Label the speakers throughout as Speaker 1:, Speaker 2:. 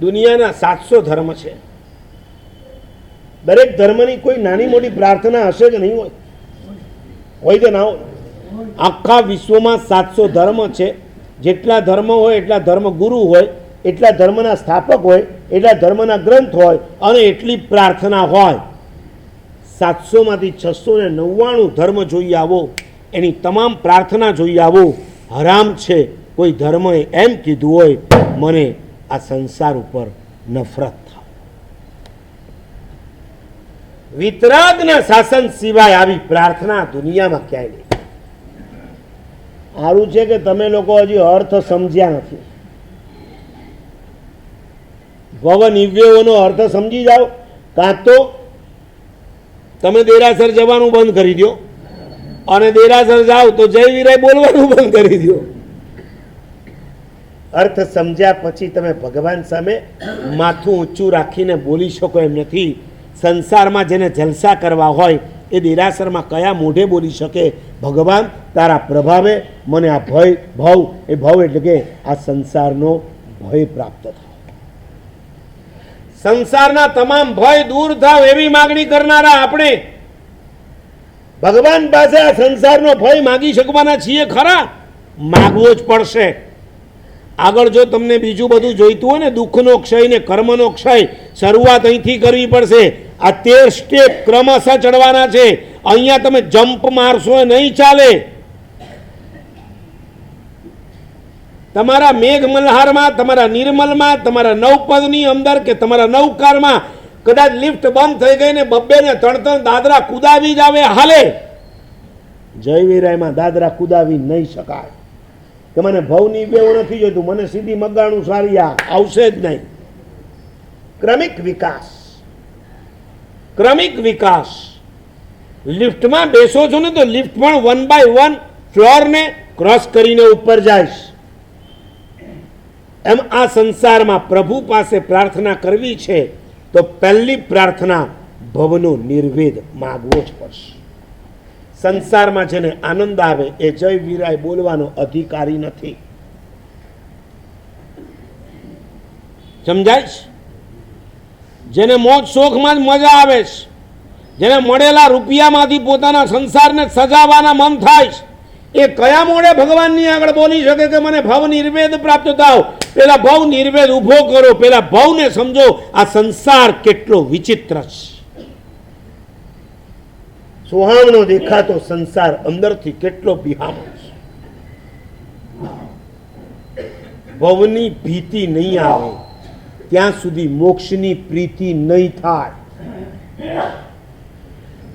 Speaker 1: દુનિયાના સાતસો ધર્મ છે. દરેક ધર્મની કોઈ નાની મોટી પ્રાર્થના હશે કે નહીં હોય. હોય કે ના હોય? આખા વિશ્વમાં સાતસો ધર્મ છે. જેટલા ધર્મ હોય, એટલા ધર્મ ગુરુ હોય, એટલા ધર્મના સ્થાપક હોય, એટલા ધર્મના ગ્રંથ હોય અને એટલી પ્રાર્થના હોય. સાતસોમાંથી છસો ને નવ્વાણું ધર્મ જોઈ આવો. એની તમામ પ્રાર્થના જોઈ આવો. હરામ છે. કોઈ ધર્મએ એમ કીધું હોય, મને આ સંસાર ઉપર નફરત થાવ. વિતરાગના શાસન સિવાય આવી પ્રાર્થના દુનિયામાં ક્યાંય નહીં. સારું છે કે તમે લોકો હજી અર્થ સમજ્યા નથી. ભવ નિવ્યોનો અર્થ સમજી જાઓ. કાં તો તમે દેરાસર જવાનું બંધ કરી દો અને દેરાસર જાઓ તો જય વિરાય બોલવાનું બંધ કરી દો અર્થ સમજ્યા પછી તમે ભગવાન સામે માથું ઊંચું રાખીને બોલી શકો એમ નથી. સંસારમાં જેને જલસા કરવા હોય, એ દેરાસરમાં કયા મોઢે બોલી શકે? ભગવાન, તારા પ્રભાવે મને આ ભય, ભવ, એ ભવ એટલે કે આ સંસારનો ભય પ્રાપ્ત થાય. સંસારના તમામ ભય દૂર થાવ એવી માગણી કરનારા આપણે. ભગવાન પાસે આ સંસારનો ભય માગી શકવાના છીએ ખરા? માગવો જ પડશે. આગળ જો તમને બીજું બધું જોઈતું હોય ને, દુઃખનો ક્ષય ને કર્મનો ક્ષય, શરૂઆત અહીંથી કરવી પડશે. આ તેર સ્ટેપ ક્રમશઃ ચડવાના છે. અહીંયા તમે જમ્પ મારશો નહીં ચાલે. તમારા મેઘ મલ્હારમાં તમારા નિર્મલમાં, તમારા નવપદની અંદર કે તમારા નવકારમાં કદાચ લિફ્ટ બંધ થઈ ગઈ ને બબ્બે ને ત્રણ ત્રણ દાદરા કુદાવી જ આવે હાલે. જય વીરાયમાં દાદરા કુદાવી નહીં શકાય. કે મને ભવની બેવ નથી જોઈતું, મને સીધી મગાણું સારી આ આવશે જ નહીં. ક્રમિક વિકાસ. ક્રમિક વિકાસ. લિફ્ટમાં બેસો છો ને તો લિફ્ટ પણ વન બાય વન ફ્લોરને ક્રોસ કરીને ઉપર જાય એમ આ સંસારમાં પ્રભુ પાસે પ્રાર્થના કરવી છે, તો પહેલી પ્રાર્થના ભવનો નિર્વેદ માગવો જ પડશે. સંસારમાં જેને આનંદ આવે એ જય વીરાય બોલવાનો અધિકારી નથી. સમજાય? જેને મોજ શોખમાં જ મજા આવે છે, જેને મળેલા રૂપિયામાંથી પોતાના સંસારને સજાવવાના મન થાય છે, એ કયા મોડે ભગવાનની આગળ બોલી શકે કે મને ભવ નિર્વેદ પ્રાપ્ત થાવ? પેલા ભવ નિર્વેદ ઊભો કરો, પેલા ભવને સમજો, આ સંસાર કેટલો વિચિત્ર છે. સુહામણો દેખાતો સંસાર અંદરથી કેટલો બિહામો છે. ભવની ભીતિ નહીં આવે, ત્યાં સુધી મોક્ષની પ્રીતિ નહીં થાય.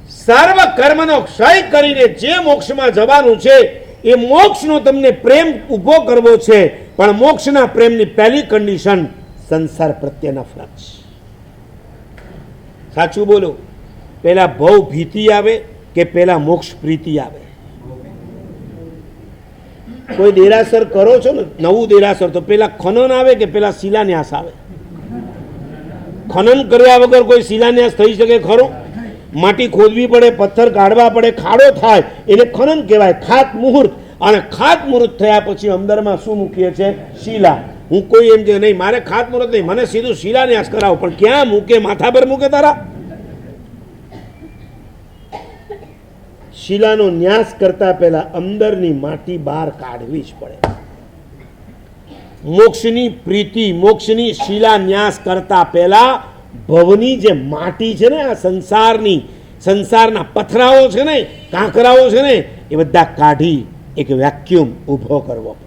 Speaker 1: સર્વ કર્મનો ક્ષય કરીને જે મોક્ષમાં જવાનું છે, એ મોક્ષનો તમને પ્રેમ ઊભો કરવો છે, પણ મોક્ષના પ્રેમની પહેલી કન્ડિશન સંસાર પ્રત્યેના છે. સાચું બોલો. પેલા ભવ ભીતિ આવે કે પહેલાં મોક્ષ પ્રીતિ આવે? કોઈ દેરાસર કરો છો ને? નવું દેરાસર, તો પહેલાં ખનન આવે કે પહેલાં શિલાન્યાસ આવે? ખનન કર્યા વગર કોઈ શિલાન્યાસ થઈ શકે ખરો? માટી ખોદવી પડે, પથ્થર કાઢવા પડે, ખાડો થાય, એને ખનન કહેવાય, ખાત મુહૂર્ત. અને ખાત મુહૂર્ત થયા પછી અંદરમાં શું મૂકીએ છે શિલા. હું કોઈ એમ કે નહીં, મારે ખાત મુહૂર્ત નહીં, મને સીધું શિલાન્યાસ કરાવો. પણ ક્યાં મૂકે? માથા પર મૂકે તારા? શિલાનો ન્યાસ કરતા પહેલા અંદરની માટી બહાર કાઢવી જ પડે. મોક્ષની પ્રીતિ, મોક્ષની શિલા ન્યાસ કરતા પહેલા ભવની જે માટી છે ને, આ સંસારની, સંસારના પથરાઓ છે ને, કાંકરાઓ છે ને, એ બધા કાઢી એક વેક્યુમ ઊભો કરવો પડે.